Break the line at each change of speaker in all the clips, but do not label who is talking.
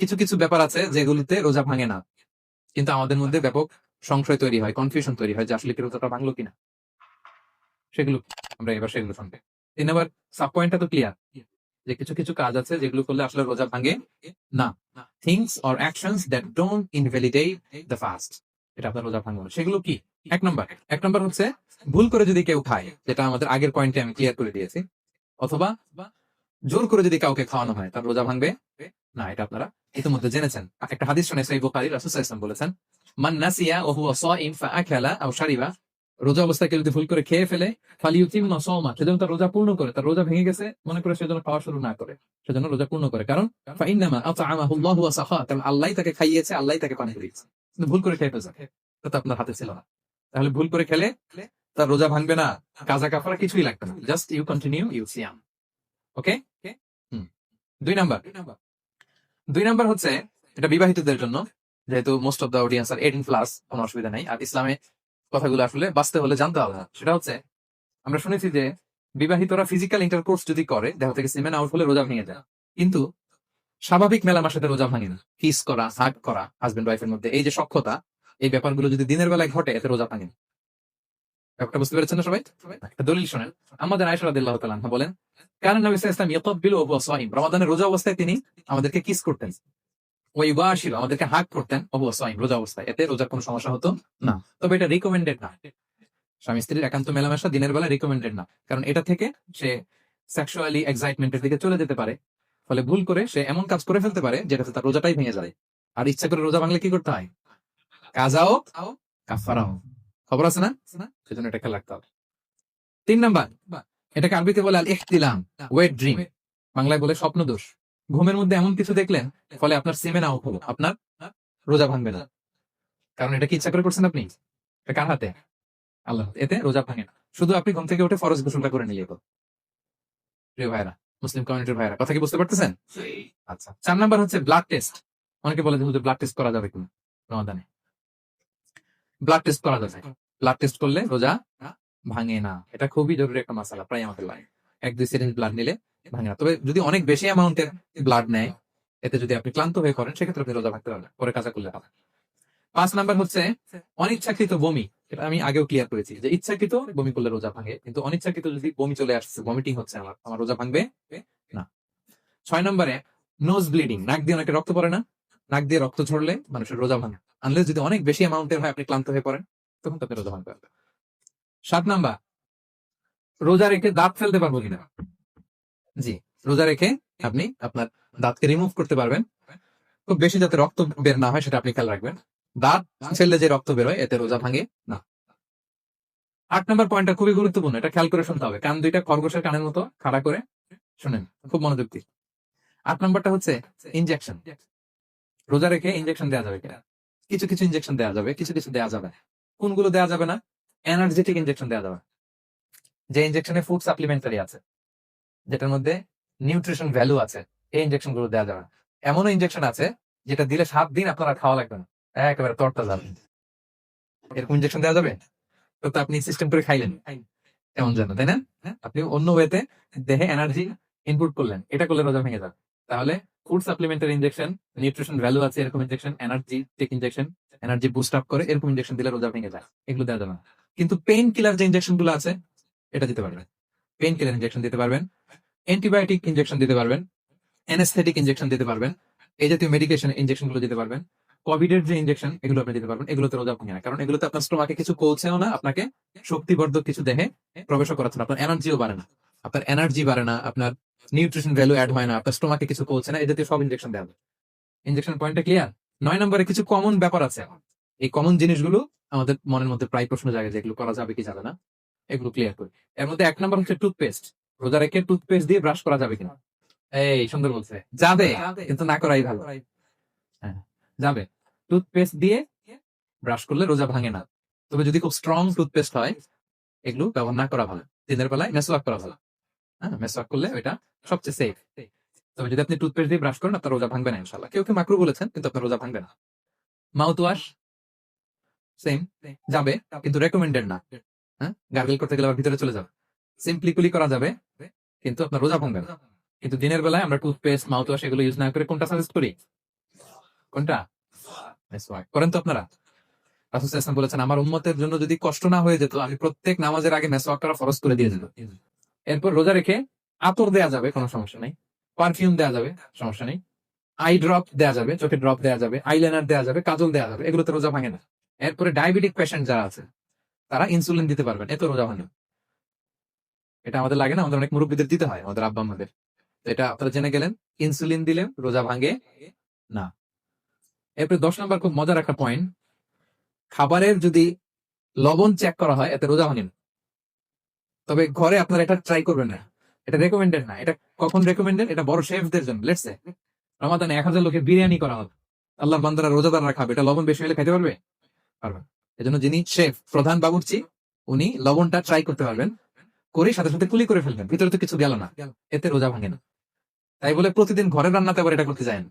কিছু কিছু ব্যাপার আছে যেগুলোতে রোজা ভাঙে না। কিন্তু আমাদের মধ্যে ব্যাপক সংশয় তৈরি হয় কনফিউশন তৈরি হয় যে আসলে কি রোজাটা ভাঙলো কিনা। সেগুলো আমরা এবার সেগুলো শুনবে। তিন নম্বর সাব পয়েন্টটা তো ক্লিয়ার যে কিছু কিছু কাজ আছে যেগুলো করলে আসলে রোজা ভাঙে না। Things or actions that don't invalidate the fast এটা আপনার রোজা ভাঙবে। সেগুলো কি? এক নম্বর। এক নম্বর হচ্ছে, ভুল করে যদি কেউ খায়, যেটা আমাদের আগের পয়েন্টে আমি ক্লিয়ার করে দিয়েছি, অথবা জোর করে যদি কাউকে খাওয়ানো হয় তার রোজা ভাঙবে? না, এটা আপনারা ইতিমধ্যে জেনেছেন। একটা হাদিস শুনে সেই বুখারী, রাসূল বলেছেন, মান নাসিয়া ওয়া হুয়া সাইম ফাআকালা আও শারিবা রোজা অবস্থায় কেউ যদি ভুল করে খেয়ে ফেলে ফালিউতিম সাওমা সেজন্য তার রোজা পূর্ণ করে, তার রোজা ভেঙে গেছে, মনে করে সেজন্য খাওয়া শুরু না করে সেজন্য রোজা পূর্ণ করে। কারণ ফাইন্নামা আতআমাহু আল্লাহু ওয়া সাখা কারণ আল্লাহই তাকে খাইয়েছে, আল্লাহই তাকে পানি দিয়েছে। কিন্তু ভুল করে খেয়ে ফেলছে। তা আপনার হাতে ছিল না। তাহলে ভুল করে খেলে তার রোজা ভাঙবে না। কাজা কাফারা কিছুই লাগবে না। জাস্ট ইউ কন্টিনিউ ইউ সিয়াম। ওকে? দুই নাম্বার। দুই নাম্বার। হচ্ছে এটা বিবাহিতদের জন্য যেহেতু most of the audience are eighteen plus কোনো অসুবিধা নেই। আর ইসলামে কথাগুলো আসলে বাঁচতে হলে জানতে হবে। সেটা হচ্ছে আমরা শুনেছি যে বিবাহিতরা ফিজিক্যাল ইন্টারকোর্স যদি করে দেহ থেকে সিমেন আউট হলে রোজা ভেঙে যায়। কিন্তু স্বাভাবিক মেলামেশাতে রোজা ভাঙে না। কিস করা হাগ করা হাজবেন্ড ওয়াইফের মধ্যে এই যে সক্ষতা এই ব্যাপারগুলো যদি দিনের বেলায় ঘটে এতে রোজা ভাঙে না। বুঝতে পেরেছেন সবাই? দলিল শোনেন। আমাদের আয়সা রাদিয়াল্লাহু তাআলা বলেন কারণ নবী ওয়াসাল্লাম ইয়াতাব্বিলু ওয়া সাইম। রমাদানের রোজা অবস্থায় তিনি আমাদেরকে কিস করতেন। ওই বাসির আমাদেরকে হাক করতেন অবু সাইম রোজা অবস্থায়। এতে রোজার কোনো সমস্যা হতো না। তবে এটা রিকমেন্ডেড না। স্বামী স্ত্রীর একান্ত মেলামেশা দিনের বেলা রিকমেন্ডেড না। কারণ এটা থেকে সে সেক্সুয়ালি এক্সাইটমেন্টের দিকে চলে যেতে পারে। ফলে ভুল করে সে এমন কাজ করে ফেলতে পারে যেটাতে তার রোজাটাই ভেঙে যায়। আর ইচ্ছা করে রোজা ভাঙলে কি করতে হয়? কাজাও কাফারাও। খবর আছে না? সেজন্য এটা খেয়াল রাখতে হবে। তিন নাম্বার, এটাকে আরবিতে বলে আল ইখতিলাম ওয়েট ড্রিম বাংলায় বলে স্বপ্ন দোষ ঘুমের মধ্যে এমন কিছু দেখলেন, ফলে আপনার সিমেন আউট হলো, আপনার রোজা ভাঙবে না। কারণ এটা কি ইচ্ছা করে করছেন আপনি? এটা কার হাতে? আল্লাহ এতে রোজা ভাঙে না। শুধু আপনি ঘুম থেকে উঠে ফরজ গোসলটা করে তো প্রিয় ভাইরা মুসলিম কমিউনিটির ভাইরা কথা কি বুঝতে পারতেছেন? আচ্ছা চার নাম্বার হচ্ছে ব্লাড টেস্ট অনেকে বলে যে ব্লাড টেস্ট করা যাবে কিনা? রমাদানে। ব্লাড টেস্ট করা যাবে। ব্লাড টেস্ট করলে রোজা ভাঙে না। এটা খুবই জরুরি একটা মাসালা, প্রায় আমাদের লাগে এক, দুই সিরিঞ্জ ব্লাড নিলে ভাঙে না। তবে যদি অনেক বেশি অ্যামাউন্টের ব্লাড নেয়, এতে যদি আপনি ক্লান্ত হয়ে করেন, সেক্ষেত্রে আপনি রোজা ভাঙতে পারবেন, পরে কাজা করলে হবে পাঁচ নাম্বার হচ্ছে, অনিচ্ছাকৃত বমি। এটা আমি আগেও ক্লিয়ার করেছি যে ইচ্ছাকৃত বমি করলে রোজা ভাঙে, কিন্তু অনিচ্ছাকৃত যদি বমি চলে আসছে বমিটিং হচ্ছে আমার আমার রোজা ভাঙবে না। ছয় নম্বরে নোজ ব্লিডিং নাক দিয়ে অনেকে রক্ত পড়ে না। নাক দিয়ে রক্ত ঝরলে মানুষের রোজা ভাঙে আনলে যদি অনেক বেশি অ্যামাউন্টের হয়, আপনি ক্লান্ত হয়ে পড়েন তখন তাতে রোজা ভাঙতে পারবে সাত নাম্বার, রোজা রেখে দাঁত ফেলতে পারব কিনা? জি, রোজা রেখে আপনি আপনার দাঁতকে রিমুভ করতে পারবেন। খুব বেশি যাতে রক্ত বের না হয় সেটা আপনি খেয়াল রাখবেন। দাঁত ফেললে যে রক্ত বেরোয়, এতে রোজা ভাঙে না। আট নম্বর পয়েন্টটা খুবই গুরুত্বপূর্ণ, এটা খেয়াল করে শুনতে হবে। কান দুইটা খরগোশের কানের মতো খাড়া করে শুনেন, খুব মনোযোগ দিয়ে। আট নম্বরটা হচ্ছে ইনজেকশন রোজা রেখে ইনজেকশন দেওয়া যাবে কিনা? কিছু কিছু ইনজেকশন দেওয়া যাবে, কিছু কিছু দেওয়া যাবে কোনগুলো দেওয়া যাবে না? এনার্জেটিক ইনজেকশন দেওয়া যাবে। যে ইনজেকশনে ফুড সাপ্লিমেন্টারি আছে, যেটার মধ্যে নিউট্রিশন ভ্যালু আছে, এই ইনজেকশনগুলো দেওয়া যাবে। এমনও ইনজেকশন আছে, যেটা দিলে সাত দিন আপনারা খাওয়া লাগবে না। একেবারে তরটা যাবে এরকম ইনজেকশন দেওয়া যাবে? তো তো আপনি সিস্টেম করে খাইলেন। এমন যেন তাই না? হ্যাঁ? আপনি অন্য ওয়েতে দেহে এনার্জি ইনপুট করলেন। এটা করলে রোজা ভেঙে যাবে। তাহলে food supplementary injection nutrition value আছে এরকম injection energy take injection energy boost up করে এরকম ইনজেকশন দিলে রোজা ভেঙে যায়। এগুলো দেওয়া যাবে না। কিন্তু পেইন কিলার যে ইনজেকশনগুলো আছে, এটা দিতে পারবেন। পেইন কিলার ইনজেকশন দিতে পারবেন অ্যান্টিবায়োটিক ইনজেকশন দিতে পারবেন অ্যানেস্থেটিক ইনজেকশন দিতে পারবেন, এই জাতীয় মেডিকেশন ইনজেকশনগুলো দিতে পারবেন কোভিড এর যে ইনজেকশন এগুলো আপনি দিতে পারবেন, এগুলোতে রোজা ভাঙে না কারণ এগুলোতে আপনার স্টোমাকে কিছু কলছেও না, আপনাকে শক্তিবর্ধক কিছু দেহে প্রবেশ করাচ্ছে না, আপনার এনার্জিও বাড়ে না। আপনার এনার্জি বাড়ে না, আপনার নিউট্রিশন ভ্যালু অ্যাড হয় না, আপনার স্টোমাকে কিছু কলছে না জাতীয় সব ইনজেকশন দেওয়া ইনজেকশন পয়েন্টটা ক্লিয়ার নয় নম্বরে কিছু কমন ব্যাপার আছে এই কমন জিনিসগুলো আমাদের মনের মধ্যে প্রায় প্রশ্ন জাগে যে এগুলো করা যাবে কি যাবে না, এগুলো ক্লিয়ার করি। এর মধ্যে এক নম্বর হচ্ছে টুথপেস্ট রোজা রেখে টুথপেস্ট দিয়ে ব্রাশ করা যাবে কিনা? এই, সুন্দর বলছে। যাবে, কিন্তু না করাই ভালো। হ্যাঁ যাবে। টুথপেস্ট দিয়ে ব্রাশ করলে রোজা ভাঙে না। তবে যদি খুব স্ট্রং টুথপেস্ট হয়, এগুলো ব্যবহার না করা ভালো। দিনের বেলায় মেসওয়াক করা ভালো। মেসওয়াক করলে ওইটা সবচেয়ে সেফ তবে যদি আপনি টুথপেস্ট দিয়ে ব্রাশ করেন, আপনার রোজা ভাঙবে না ইনশাল্লাহ কেউ কেউ মাকরু বলেছেন, কিন্তু আপনার রোজা ভাঙবে না। মাউথ ওয়াশ সেম যাবে, কিন্তু রেকমেন্ডেড না। হ্যাঁ গার্গেল করতে গেলে ভিতরে চলে যাবে। সিম্পলি কুলি করা যাবে, কিন্তু আপনার রোজা ভাঙবে না। কিন্তু দিনের বেলায় আমরা টুথপেস্ট মাউথ ওয়াশ এগুলো ইউজ না করে কোনটা সাজেস্ট করি? কোনটা? করেন তো আপনারা। রাসূল বলেছেন, আমার উম্মতের জন্য যদি কষ্ট না হয়ে যেত, আমি প্রত্যেক নামাজের আগে মেসওয়াক করা ফরজ করে দিয়ে যেত এরপর রোজা রেখে আতর দেয়া যাবে, কোনো সমস্যা নেই। পারফিউম দেওয়া যাবে, সমস্যা নেই। আই ড্রপ দেয়া যাবে, চোখে ড্রপ দেয়া যাবে আইলাইনার দেওয়া যাবে, কাজল দেওয়া যাবে, এগুলোতে রোজা ভাঙে না। এরপরে ডায়াবেটিক পেশেন্ট যারা আছে, তারা ইনসুলিন দিতে পারবেন, এত রোজা ভাঙে এটা আমাদের লাগে না, আমাদের অনেক মুরব্বীদের দিতে হয়, আমাদের আব্বা আমাদের। তো এটা আপনারা জেনে গেলেন ইনসুলিন দিলে রোজা ভাঙে না। এরপরে দশ নম্বর খুব মজার একটা পয়েন্ট খাবারের যদি লবণ চেক করা হয়, এতে রোজা ভাঙে না। তবে ঘরে আপনারা এটা ট্রাই করবেন না। এটা রেকমেন্ডেড না। এটা কখন রেকমেন্ডেড এটা বড় শেফদের জন্য। লেটসে রমাদানে এক হাজার লোকের বিরিয়ানি করা হবে। আল্লাহ বান্দারা রোজাদাররা খাবে এটা লবণ বেশি হলে খেতে পারবে? পারবে। এজন্য যিনি শেফ প্রধান বাবুর্চি, উনি লবণটা ট্রাই করতে পারবেন। করে সাথে সাথে কুলি করে ফেলবেন। ভিতরে তো কিছু গেল না। এতে রোজা ভাঙে না। তাই বলে প্রতিদিন ঘরে রান্নাতে আবার এটা করতে যায়।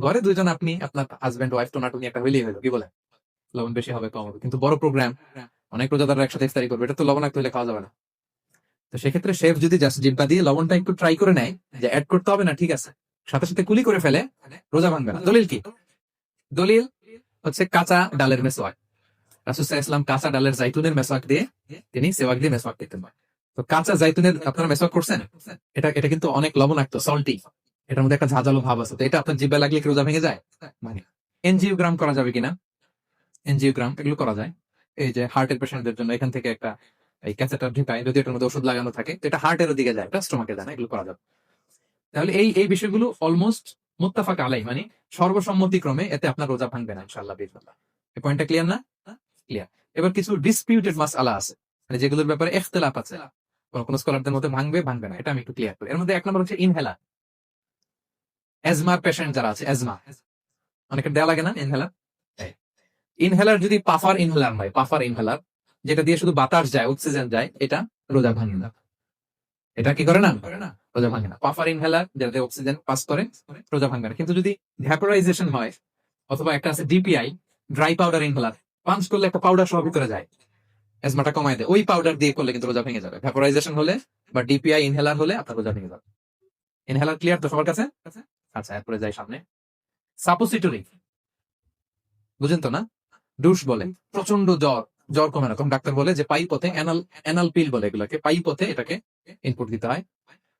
ঘরে দুইজন আপনি, আপনার হাজবেন্ড ওয়াইফ টোনাটুনি একটা হইলেই হলো কি বলে লবণ বেশি হবে, কম হবে। কিন্তু বড় প্রোগ্রাম অনেক রোজাদাররা একসাথে ইফতারি করবে। এটা তো লবণাক্ত হলে খাওয়া যাবে না। তো সেক্ষেত্রে শেফ যদি জাস্ট জিব্বা দিয়ে লবণটা একটু ট্রাই করে নেয় যে অ্যাড করতে হবে না, ঠিক আছে? সাথে সাথে কুলি করে ফেলে, রোজা ভাঙবে না। দলিল কি? দলিল হচ্ছে কাঁচা ডালের রাসুসাহ ইসলাম কাঁচা ডালের জাইতুনের মেসওয়াক দিয়ে তিনি সেওয়াক দিয়ে দিতেন। তো কাঁচা জাইতুনের আপনারা করছেন? এটা এটা কিন্তু অনেক লবণাক্ত সল্টি এটার মধ্যে একটা ঝাঁঝালো ভাব আছে। তো এটা আপনার জিব্বা লাগলে কি রোজা ভেঙে যায়? মানে এনজিওগ্রাম করা যাবে কিনা? এনজিওগ্রাম, এগুলো করা যায়। এই যে হার্টের পেশেন্টদের জন্য এখান থেকে একটা এই ক্যাসেটার ঢুকায় যদি এটার মধ্যে ওষুধ লাগানো থাকে, তো এটা হার্টের দিকে যায়, এটা স্টোমাকে যায় না, এগুলো করা যাবে। তাহলে এই এই বিষয়গুলো অলমোস্ট মুত্তাফাক আলাই মানে সর্বসম্মতিক্রমে এতে আপনার রোজা ভাঙবে না, ইনশাআল্লাহ বিসমিল্লাহ এই পয়েন্টটা ক্লিয়ার না? ক্লিয়ার এবার কিছু ডিসপিউটেড মাস আলা আছে মানে যেগুলোর ব্যাপারে এখতেলাফ আছে। কোন কোন স্কলারদের মধ্যে ভাঙবে ভাঙবে না, এটা আমি একটু ক্লিয়ার করি। এর মধ্যে এক নম্বর হচ্ছে ইনহেলার এজমার পেশেন্ট যারা আছে এজমা অনেকের দেয়া লাগে না ইনহেলার ইনহেলার যদি পাফার ইনহেলার হয় পাফার ইনহেলার যেটা দিয়ে শুধু বাতাস যায় অক্সিজেন যায়, এটা রোজা ভাঙে না। এটা কি করে না? রোজা ভাঙে না। পাফার ইনহেলার যেটাতে অক্সিজেন পাস করে, রোজা ভাঙবে না। কিন্তু যদি ভ্যাপোরাইজেশন হয়, অথবা একটা আছে DPI dry powder inhaler punch করলে একটা পাউডার সহ ভিতরে যায়। এজমাটা কমায় দেয়। ওই পাউডার দিয়ে করলে কিন্তু রোজা ভেঙে যাবে। ভ্যাপোরাইজেশন হলে বা ডিপিআই ইনহেলার হলে আপনার রোজা ভেঙে যাবে। ইনহেলার ক্লিয়ার তো সবার কাছে? আচ্ছা এরপরে যাই সামনে। সাপোসিটরি বুঝেন তো না? ডুস বলে। প্রচণ্ড জ্বর। জ্বর কমে না। তখন ডাক্তার বলে যে পাই পথে অ্যানাল পিল বলে এগুলোকে, পাই পথে এটাকে ইনপুট দিতে হয়।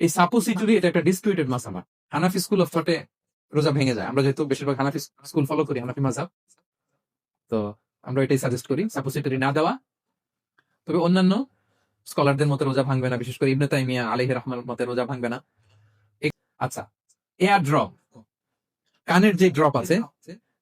এই সাপোসিটরি এটা একটা ডিসপিউটেড মাসামা হানাফি স্কুল অফ থটে রোজা ভেঙে যায়। আমরা যেহেতু বেশিরভাগ হানাফি স্কুল ফলো করি হানাফি মাঝাব তো আমরা এটাই সাজেস্ট করি, সাপোসিটরি না দেওয়া। তবে অন্যান্য স্কলারদের মতো রোজা ভাঙবে না, বিশেষ করে ইবনে তাইমিয়া আলাইহি রহমানের মতে রোজা ভাঙবে না। আচ্ছা এয়ার ড্রপ কানের যে ড্রপ আছে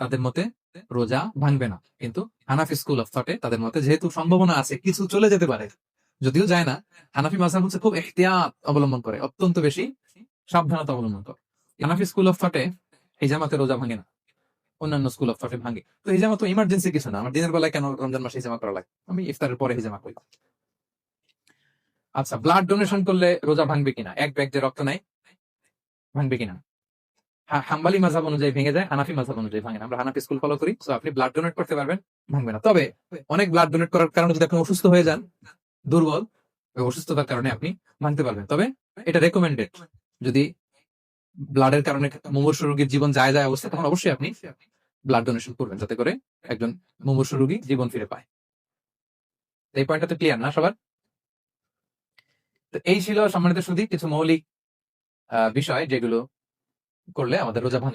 তাদের মতে রোজা ভাঙবে না। কিন্তু হানাফি স্কুল অফ থটে তাদের মতে যেহেতু সম্ভাবনা আছে, কিছু চলে যেতে পারে। যদিও যায় না, হানাফি মাসাব হচ্ছে খুব এহতিয়াত অবলম্বন করে, অত্যন্ত বেশি সাবধানতা অবলম্বন করে। হানাফি স্কুল অফ থটে হিজামাতে রোজা ভাঙে না, অন্যান্য স্কুল অফ থটে ভাঙে। তো হিজামা তো ইমার্জেন্সি কিছু না, আমার দিনের বেলায় কেন রমজান মাসে হিজামা করা লাগে? আমি ইফতারের পরে হিজামা করি আচ্ছা ব্লাড ডোনেশন করলে রোজা ভাঙবে কিনা? এক ব্যাগ যে রক্ত নাই ভাঙবে কিনা? হাম্বালি মাঝাব অনুযায়ী ভেঙে যায়, হানাফি মাঝাব অনুযায়ী ভাঙে। আমরা হানাফি স্কুল ফলো করি তো আপনি ব্লাড ডোনেট করতে পারবেন, ভাঙবে না। তবে অনেক ব্লাড ডোনেট করার কারণে যদি আপনি অসুস্থ হয়ে যান, দুর্বল অসুস্থতার কারণে আপনি ভাঙতে পারবেন। তবে এটা রেকমেন্ডেড যদি ব্লাডের কারণে মুমূর্ষ রোগীর জীবন যায় যায় অবস্থা, তখন অবশ্যই আপনি ব্লাড ডোনেশন করবেন, যাতে করে একজন মুমূর্ষ রোগী জীবন ফিরে পায়। এই পয়েন্টটা তো ক্লিয়ার না সবার? তো এই ছিল সম্মানিত সুদী কিছু মৌলিক বিষয় যেগুলো করলে আমাদের রোজা ভাঙে।